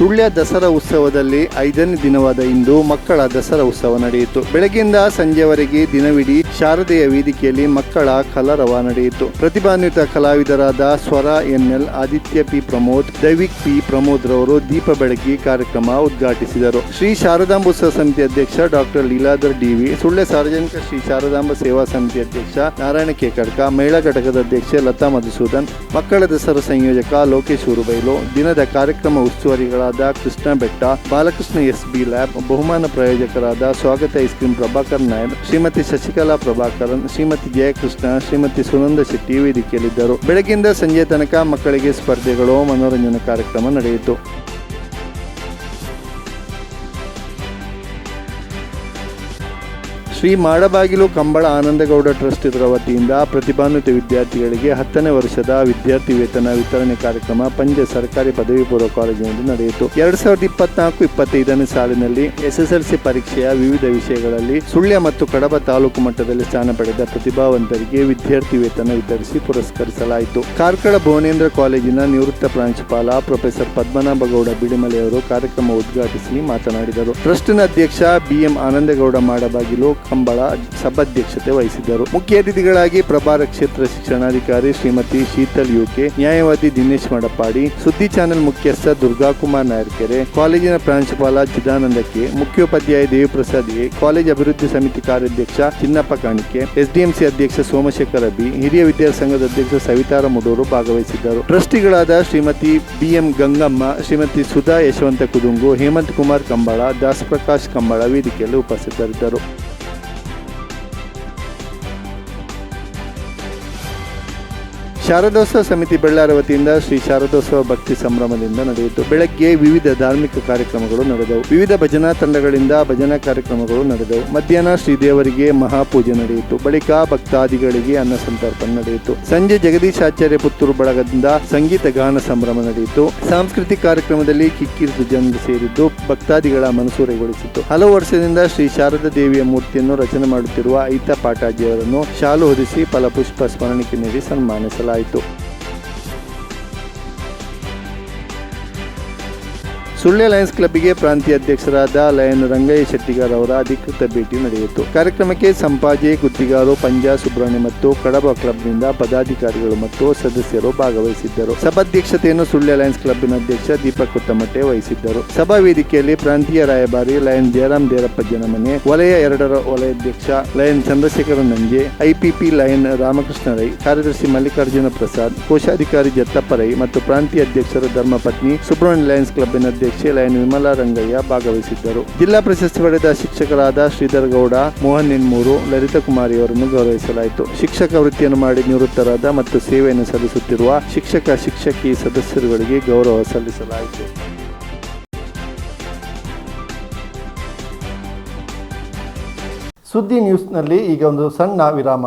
ಸುಳ್ಯ ದಸರಾ ಉತ್ಸವದಲ್ಲಿ ಐದನೇ ದಿನವಾದ ಇಂದು ಮಕ್ಕಳ ದಸರಾ ಉತ್ಸವ ನಡೆಯಿತು. ಬೆಳಗ್ಗೆಯಿಂದ ಸಂಜೆವರೆಗೆ ದಿನವಿಡೀ ಶಾರದೆಯ ವೇದಿಕೆಯಲ್ಲಿ ಮಕ್ಕಳ ಕಲರವ ನಡೆಯಿತು. ಪ್ರತಿಭಾನ್ವಿತ ಕಲಾವಿದರಾದ Swara NL Aditya P Pramod, Daivik P Pramod ರವರು ದೀಪ ಬೆಳಗಿ ಕಾರ್ಯಕ್ರಮ ಉದ್ಘಾಟಿಸಿದರು. ಶ್ರೀ ಶಾರದಾಂಬೋತ್ಸವ ಸಮಿತಿ ಅಧ್ಯಕ್ಷ ಡಾಕ್ಟರ್ ಲೀಲಾಧರ್ ಡಿವಿ ಸುಳ್ಯ ಸಾರ್ವಜನಿಕ ಶ್ರೀ ಶಾರದಾಂಬ ಸೇವಾ ಸಮಿತಿ ಅಧ್ಯಕ್ಷ ನಾರಾಯಣ ಕೇಕಡ್ಕ, ಮಹಿಳಾ ಘಟಕದ ಅಧ್ಯಕ್ಷೆ ಲತಾ ಮಧುಸೂದನ್, ಮಕ್ಕಳ ದಸರಾ ಸಂಯೋಜಕ ಲೋಕೇಶ್ ಉರುಬೈಲು, ದಿನದ ಕಾರ್ಯಕ್ರಮ ಉಸ್ತುವಾರಿಗಳಾದ ಕೃಷ್ಣ ಬೆಟ್ಟ, ಬಾಲಕೃಷ್ಣ ಎಸ್ ಬಿ ಲ್ಯಾಬ್, ಬಹುಮಾನ ಪ್ರಾಯೋಜಕರಾದ ಸ್ವಾಗತ ಐಸ್ ಕ್ರೀಂ ಪ್ರಭಾಕರ್ ನಾಯರ್, ಶ್ರೀಮತಿ ಶಶಿಕಲಾ ಪ್ರಭಾಕರನ್, ಶ್ರೀಮತಿ ಜಯಕೃಷ್ಣ, ಶ್ರೀಮತಿ ಸುನಂದ ಶೆಟ್ಟಿ ವೇದಿಕೆಯಲ್ಲಿದ್ದರು. ಬೆಳಗ್ಗೆಯಿಂದ ಸಂಜೆ ತನಕ ಮಕ್ಕಳಿಗೆ ಸ್ಪರ್ಧೆಗಳು, ಮನೋರಂಜನಾ ಕಾರ್ಯಕ್ರಮ ನಡೆಯಿತು. ಶ್ರೀ ಮಾಡಬಾಗಿಲು ಕಂಬಳ ಆನಂದಗೌಡ ಟ್ರಸ್ಟ್ ಇದರ ವತಿಯಿಂದ ಪ್ರತಿಭಾನ್ವಿತ ವಿದ್ಯಾರ್ಥಿಗಳಿಗೆ ಹತ್ತನೇ ವರ್ಷದ ವಿದ್ಯಾರ್ಥಿ ವೇತನ ವಿತರಣೆ ಕಾರ್ಯಕ್ರಮ ಪಂಜ ಸರ್ಕಾರಿ ಪದವಿ ಪೂರ್ವ ಕಾಲೇಜಿನಲ್ಲಿ ನಡೆಯಿತು. ಎರಡ್ ಸಾವಿರದ ಇಪ್ಪತ್ನಾಲ್ಕು ಇಪ್ಪತ್ತೈದನೇ ಸಾಲಿನಲ್ಲಿ ಎಸ್ಎಸ್ಎಲ್ಸಿ ಪರೀಕ್ಷೆಯ ವಿವಿಧ ವಿಷಯಗಳಲ್ಲಿ ಸುಳ್ಯ ಮತ್ತು ಕಡಬ ತಾಲೂಕು ಮಟ್ಟದಲ್ಲಿ ಸ್ಥಾನ ಪಡೆದ ಪ್ರತಿಭಾವಂತರಿಗೆ ವಿದ್ಯಾರ್ಥಿ ವೇತನ ವಿತರಿಸಿ ಪುರಸ್ಕರಿಸಲಾಯಿತು. ಕಾರ್ಕಳ ಭುವನೇಂದ್ರ ಕಾಲೇಜಿನ ನಿವೃತ್ತ ಪ್ರಾಂಶುಪಾಲ ಪ್ರೊಫೆಸರ್ ಪದ್ಮನಾಭಗೌಡ ಬಿಡಿಮಲೆಯವರು ಕಾರ್ಯಕ್ರಮ ಉದ್ಘಾಟಿಸಿ ಮಾತನಾಡಿದರು. ಟ್ರಸ್ಟ್ನ ಅಧ್ಯಕ್ಷ ಬಿಎಂ ಆನಂದಗೌಡ ಮಾಡಬಾಗಿಲು ಕಂಬಳ ಸಭಾಧ್ಯಕ್ಷತೆ ವಹಿಸಿದ್ದರು. ಮುಖ್ಯ ಅತಿಥಿಗಳಾಗಿ ಪ್ರಭಾರ ಕ್ಷೇತ್ರ ಶಿಕ್ಷಣಾಧಿಕಾರಿ ಶ್ರೀಮತಿ ಶೀತಲ್ ಯುಕೆ, ನ್ಯಾಯವಾದಿ ದಿನೇಶ್ ಮಡಪಾಡಿ, ಸುದ್ದಿ ಚಾನೆಲ್ ಮುಖ್ಯಸ್ಥ ದುರ್ಗಾಕುಮಾರ್ ನಾಯರ್ಕೆರೆ, ಕಾಲೇಜಿನ ಪ್ರಾಂಶುಪಾಲ ಚಿದಾನಂದಕ್ಕೆ, ಮುಖ್ಯೋಪಾಧ್ಯಾಯ ದೇವಿಪ್ರಸಾದ್ ಎ, ಕಾಲೇಜ್ ಅಭಿವೃದ್ಧಿ ಸಮಿತಿ ಕಾರ್ಯಾಧ್ಯಕ್ಷ ಚಿನ್ನಪ್ಪ ಕಾಣಿಕೆ, ಎಸ್ಡಿಎಂಸಿ ಅಧ್ಯಕ್ಷ ಸೋಮಶೇಖರ ಬಿ, ಹಿರಿಯ ವಿದ್ಯಾಸಂಘದ ಅಧ್ಯಕ್ಷ ಸವಿತಾರ ಮುಡೂರು ಭಾಗವಹಿಸಿದ್ದರು. ಟ್ರಸ್ಟಿಗಳಾದ ಶ್ರೀಮತಿ ಬಿಎಂ ಗಂಗಮ್ಮ, ಶ್ರೀಮತಿ ಸುಧಾ ಯಶವಂತ ಕುದುಂಗು, ಹೇಮಂತ್ ಕುಮಾರ್ ಕಂಬಳ ದಾಸ್ ಪ್ರಕಾಶ್ ಕಂಬಳ ವೇದಿಕೆಯಲ್ಲಿ ಉಪಸ್ಥಿತರಿದ್ದರು. ಶಾರದೋತ್ಸವ ಸಮಿತಿ ಬಳ್ಳಾರ ವತಿಯಿಂದ ಶ್ರೀ ಶಾರದೋತ್ಸವ ಭಕ್ತಿ ಸಂಭ್ರಮದಿಂದ ನಡೆಯಿತು. ಬೆಳಗ್ಗೆ ವಿವಿಧ ಧಾರ್ಮಿಕ ಕಾರ್ಯಕ್ರಮಗಳು ನಡೆದವು. ವಿವಿಧ ಭಜನಾ ತಂಡಗಳಿಂದ ಭಜನಾ ಕಾರ್ಯಕ್ರಮಗಳು ನಡೆದವು. ಮಧ್ಯಾಹ್ನ ಶ್ರೀದೇವರಿಗೆ ಮಹಾಪೂಜೆ ನಡೆಯಿತು. ಬಳಿಕ ಭಕ್ತಾದಿಗಳಿಗೆ ಅನ್ನ ಸಂತರ್ಪಣೆ ನಡೆಯಿತು. ಸಂಜೆ ಜಗದೀಶಾಚಾರ್ಯ ಪುತ್ತೂರು ಬಳಗದಿಂದ ಸಂಗೀತ ಗಾನ ಸಂಭ್ರಮ ನಡೆಯಿತು. ಸಾಂಸ್ಕೃತಿಕ ಕಾರ್ಯಕ್ರಮದಲ್ಲಿ ಕಿಕ್ಕಿರಿದು ಜನರು ಸೇರಿದ್ದು ಭಕ್ತಾದಿಗಳ ಮನಸೂರೆಗೊಳಿಸಿತು. ಹಲವು ವರ್ಷದಿಂದ ಶ್ರೀ ಶಾರದಾ ದೇವಿಯ ಮೂರ್ತಿಯನ್ನು ರಚನೆ ಮಾಡುತ್ತಿರುವ ಐತ ಪಾಟಾಜಿಯವರನ್ನು ಶಾಲು ಹೊದಿಸಿ ಫಲಪುಷ್ಪ ಸ್ಮರಣಿಕೆ ನೀಡಿ ಸನ್ಮಾನಿಸಲಾಯಿತು. itu. ಸುಳ್ಯ ಲಯನ್ಸ್ ಕ್ಲಬ್ಗೆ ಪ್ರಾಂತೀಯ ಅಧ್ಯಕ್ಷರಾದ ಲಯನ್ ರಂಗಯ್ಯ ಶೆಟ್ಟಿಗಾರ್ ಅವರ ಅಧಿಕೃತ ಭೇಟಿ ನಡೆಯಿತು. ಕಾರ್ಯಕ್ರಮಕ್ಕೆ ಸಂಪಾಜೆ, ಗುತ್ತಿಗಾರು, ಪಂಜಾ ಸುಬ್ರಹ್ಮಣ್ಯ ಮತ್ತು ಕಡಬ ಕ್ಲಬ್ನಿಂದ ಪದಾಧಿಕಾರಿಗಳು ಮತ್ತು ಸದಸ್ಯರು ಭಾಗವಹಿಸಿದ್ದರು. ಸಭಾಧ್ಯಕ್ಷತೆಯನ್ನು ಸುಳ್ಯ ಲಯನ್ಸ್ ಕ್ಲಬ್ನ ಅಧ್ಯಕ್ಷ ದೀಪಕ್ ಕುತ್ತಮಟ್ಟೆ ವಹಿಸಿದ್ದರು. ಸಭಾ ವೇದಿಕೆಯಲ್ಲಿ ಪ್ರಾಂತೀಯ ರಾಯಭಾರಿ ಲಯನ್ ಜಯರಾಮ್ ದೇರಪ್ಪ ಜನಮನೆ, ವಲಯ ಎರಡರ ವಲಯಾಧ್ಯಕ್ಷ lion Chandrashekara Nanje, IPP lion Ramakrishna Rai, ಕಾರ್ಯದರ್ಶಿ ಮಲ್ಲಿಕಾರ್ಜುನ ಪ್ರಸಾದ್, ಕೋಶಾಧಿಕಾರಿ ಜತ್ತಪ್ಪ ರೈ ಮತ್ತು ಪ್ರಾಂತೀಯ ಅಧ್ಯಕ್ಷರ ಧರ್ಮಪತ್ನಿ ಸುಬ್ರಹ್ಮಣ್ಯ ಲಯನ್ಸ್ ಕ್ಲಬ್ನ ಅಧ್ಯಕ್ಷೆ ಲಯನ್ ವಿಮಲಾ ರಂಗಯ್ಯ ಭಾಗವಹಿಸಿದ್ದರು. ಜಿಲ್ಲಾ ಪ್ರಶಸ್ತಿ ಪಡೆದ ಶಿಕ್ಷಕರಾದ ಶ್ರೀಧರ್ ಗೌಡ ಮೋಹನ್ ನಿನ್ಮೂರು ಲಲಿತಾ ಕುಮಾರಿ ಅವರನ್ನು ಗೌರವಿಸಲಾಯಿತು. ಶಿಕ್ಷಕ ವೃತ್ತಿಯನ್ನು ಮಾಡಿ ನಿವೃತ್ತರಾದ ಮತ್ತು ಸೇವೆಯನ್ನು ಸಲ್ಲಿಸುತ್ತಿರುವ ಶಿಕ್ಷಕ, ಶಿಕ್ಷಕಿ ಸದಸ್ಯರುಗಳಿಗೆ ಗೌರವ ಸಲ್ಲಿಸಲಾಯಿತು. ಸುದ್ದಿ ನ್ಯೂಸ್ನಲ್ಲಿ ಈಗ ಒಂದು ಸಣ್ಣ ವಿರಾಮ.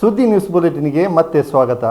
ಸುದ್ದಿ ನ್ಯೂಸ್ ಬುಲೆಟಿನ್ಗೆ ಮತ್ತೆ ಸ್ವಾಗತ.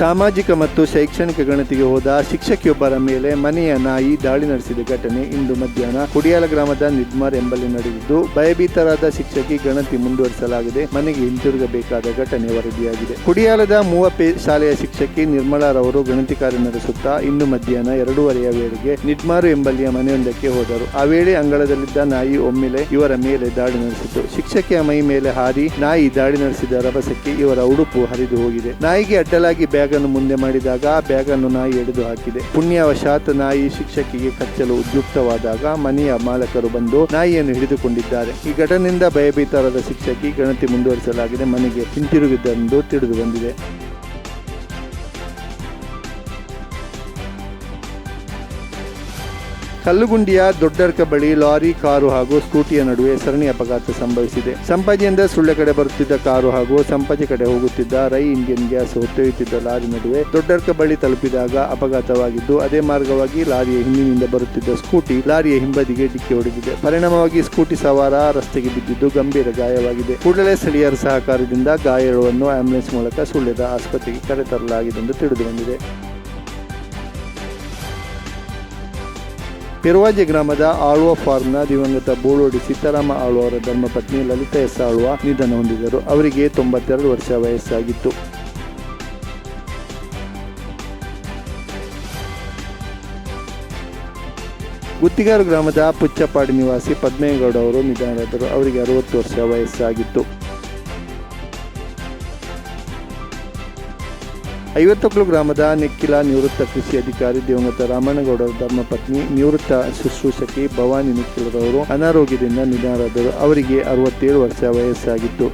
ಸಾಮಾಜಿಕ ಮತ್ತು ಶೈಕ್ಷಣಿಕ ಗಣತಿಗೆ ಹೋದ ಶಿಕ್ಷಕಿಯೊಬ್ಬರ ಮೇಲೆ ಮನೆಯ ನಾಯಿ ದಾಳಿ ನಡೆಸಿದ ಘಟನೆ ಇಂದು ಮಧ್ಯಾಹ್ನ ಕುಡಿಯಾಲ ಗ್ರಾಮದ ನಿಡ್ಮಾರ್ ಎಂಬಲ್ಲಿ ನಡೆದಿದ್ದು, ಭಯಭೀತರಾದ ಶಿಕ್ಷಕಿ ಗಣತಿ ಮುಂದುವರಿಸಲಾಗಿದೆ. ಮನೆಗೆ ಹಿಂತಿರುಗಬೇಕಾದ ಘಟನೆ ವರದಿಯಾಗಿದೆ. ಕುಡಿಯಾಲದ ಮೂವಪೆ ಶಾಲೆಯ ಶಿಕ್ಷಕಿ ನಿರ್ಮಲಾರವರು ಗಣತಿ ಕಾರ್ಯ ನಡೆಸುತ್ತಾ ಇಂದು ಮಧ್ಯಾಹ್ನ ಎರಡೂವರೆಯ ವೇಳೆಗೆ ನಿಡ್ಮಾರು ಎಂಬಲ್ಲಿಯ ಮನೆಯೊಂದಕ್ಕೆ ಹೋದರು. ಆ ವೇಳೆ ಅಂಗಳದಲ್ಲಿದ್ದ ನಾಯಿ ಒಮ್ಮೆಲೆ ಇವರ ಮೇಲೆ ದಾಳಿ ನಡೆಸಿತು ಶಿಕ್ಷಕಿಯ ಮೈ ಮೇಲೆ ಹಾರಿ ನಾಯಿ ದಾಳಿ ನಡೆಸಿದ ರಭಸಕ್ಕೆ ಇವರ ಉಡುಪು ಹರಿದು ಹೋಗಿದೆ. ನಾಯಿಗೆ ಅಡ್ಡಲಾಗಿ ಬ್ಯಾಗ್ ಅನ್ನು ಮುಂದೆ ಮಾಡಿದಾಗ ಬ್ಯಾಗನ್ನು ನಾಯಿ ಹಿಡಿದು ಹಾಕಿದೆ. ಪುಣ್ಯವಶಾತ್ ನಾಯಿ ಶಿಕ್ಷಕಿಗೆ ಕಚ್ಚಲು ಉದ್ಯುಕ್ತವಾದಾಗ ಮನೆಯ ಮಾಲಕರು ಬಂದು ನಾಯಿಯನ್ನು ಹಿಡಿದುಕೊಂಡಿದ್ದಾರೆ. ಈ ಘಟನೆಯಿಂದ ಭಯಭೀತರಾದ ಶಿಕ್ಷಕಿ ಗಣತಿ ಮುಂದುವರಿಸಲಾಗಿದೆ. ಮನೆಗೆ ಹಿಂತಿರುಗಿದ್ದೆಂದು ತಿಳಿದು ಬಂದಿದೆ. ಕಲ್ಲುಗುಂಡಿಯ ದೊಡ್ಡರ್ಕ ಬಳಿ ಲಾರಿ, ಕಾರು ಹಾಗೂ ಸ್ಕೂಟಿಯ ನಡುವೆ ಸರಣಿ ಅಪಘಾತ ಸಂಭವಿಸಿದೆ. ಸಂಪಾಜಿಯಿಂದ ಸುಳ್ಳೆ ಕಡೆ ಬರುತ್ತಿದ್ದ ಕಾರು ಹಾಗೂ ಸಂಪಾಜಿ ಕಡೆ ಹೋಗುತ್ತಿದ್ದ ರೈ ಇಂಡಿಯನ್ ಗ್ಯಾಸ್ ಹೊತ್ತೊಯ್ಯುತ್ತಿದ್ದ ಲಾರಿ ನಡುವೆ ದೊಡ್ಡರ್ಕ ಬಳಿ ತಲುಪಿದಾಗ ಅಪಘಾತವಾಗಿದ್ದು, ಅದೇ ಮಾರ್ಗವಾಗಿ ಲಾರಿಯ ಹಿಂದಿನಿಂದ ಬರುತ್ತಿದ್ದ ಸ್ಕೂಟಿ ಲಾರಿಯ ಹಿಂಬದಿಗೆ ಡಿಕ್ಕಿ ಹೊಡೆದಿದೆ. ಪರಿಣಾಮವಾಗಿ ಸ್ಕೂಟಿ ಸವಾರ ರಸ್ತೆಗೆ ಬಿದ್ದಿದ್ದು ಗಂಭೀರ ಗಾಯವಾಗಿದೆ. ಕೂಡಲೇ ಸ್ಥಳೀಯರ ಸಹಕಾರದಿಂದ ಗಾಯಗಳನ್ನು ಆಂಬ್ಯುಲೆನ್ಸ್ ಮೂಲಕ ಸುಳ್ಯದ ಆಸ್ಪತ್ರೆಗೆ ಕರೆತರಲಾಗಿದೆ ಎಂದು ತಿಳಿದು ಪೆರುವಾಜೆ ಗ್ರಾಮದ ಆಳುವ ಫಾರ್ಮ್ನ ದಿವಂಗತ ಬೋಳೋಡಿ ಸೀತಾರಾಮ ಆಳ್ವ ಅವರ ಧರ್ಮಪತ್ನಿ ಲಲಿತಾ ಎಸ್ ಆಳ್ವ ನಿಧನ ಹೊಂದಿದರು ಅವರಿಗೆ ತೊಂಬತ್ತೆರಡು ವರ್ಷ ವಯಸ್ಸಾಗಿತ್ತು. ಗುತ್ತಿಗಾರು ಗ್ರಾಮದ ಪುಚ್ಚಪಾಡಿ ನಿವಾಸಿ ಪದ್ಮೇಗೌಡ ಅವರು ನಿಧನರಾದರು. ಅವರಿಗೆ ಅರವತ್ತು ವರ್ಷ ವಯಸ್ಸಾಗಿತ್ತು. ಐವತ್ತೊಕ್ಕಲು ಗ್ರಾಮದ ನೆಕ್ಕಿಲ ನಿವೃತ್ತ ಕೃಷಿ ಅಧಿಕಾರಿ ದಿವಂಗತ ರಾಮಣ್ಣಗೌಡರ ಧರ್ಮಪತ್ನಿ ನಿವೃತ್ತ ಶುಶ್ರೂಷಕಿ ಭವಾನಿ ನಿಖಿಲರವರು ಅನಾರೋಗ್ಯದಿಂದ ನಿಧನರಾದರು. ಅವರಿಗೆ ಅರವತ್ತೇಳು ವರ್ಷ ವಯಸ್ಸಾಗಿತ್ತು.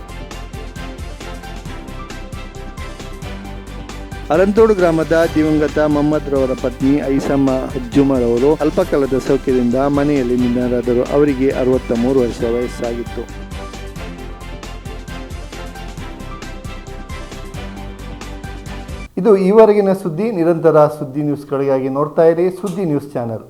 ಅರಂತೋಡು ಗ್ರಾಮದ ದಿವಂಗತ ಮೊಹಮ್ಮದ್ ರವರ ಪತ್ನಿ ಐಸಮ್ಮ ಹಜ್ಜುಮರ್ ಅವರು ಅಲ್ಪಕಾಲದ ಸೌಖ್ಯದಿಂದ ಮನೆಯಲ್ಲಿ ನಿಧನರಾದರು. ಅವರಿಗೆ ಅರವತ್ತ ಮೂರು ವರ್ಷ ವಯಸ್ಸಾಗಿತ್ತು. ಇದು ಈವರೆಗಿನ ಸುದ್ದಿ ನಿರಂತರ ಸುದ್ದಿ ನ್ಯೂಸ್ಗಳಿಗಾಗಿ ನೋಡ್ತಾ ಇರಿ ಸುದ್ದಿ ನ್ಯೂಸ್ ಚಾನೆಲ್.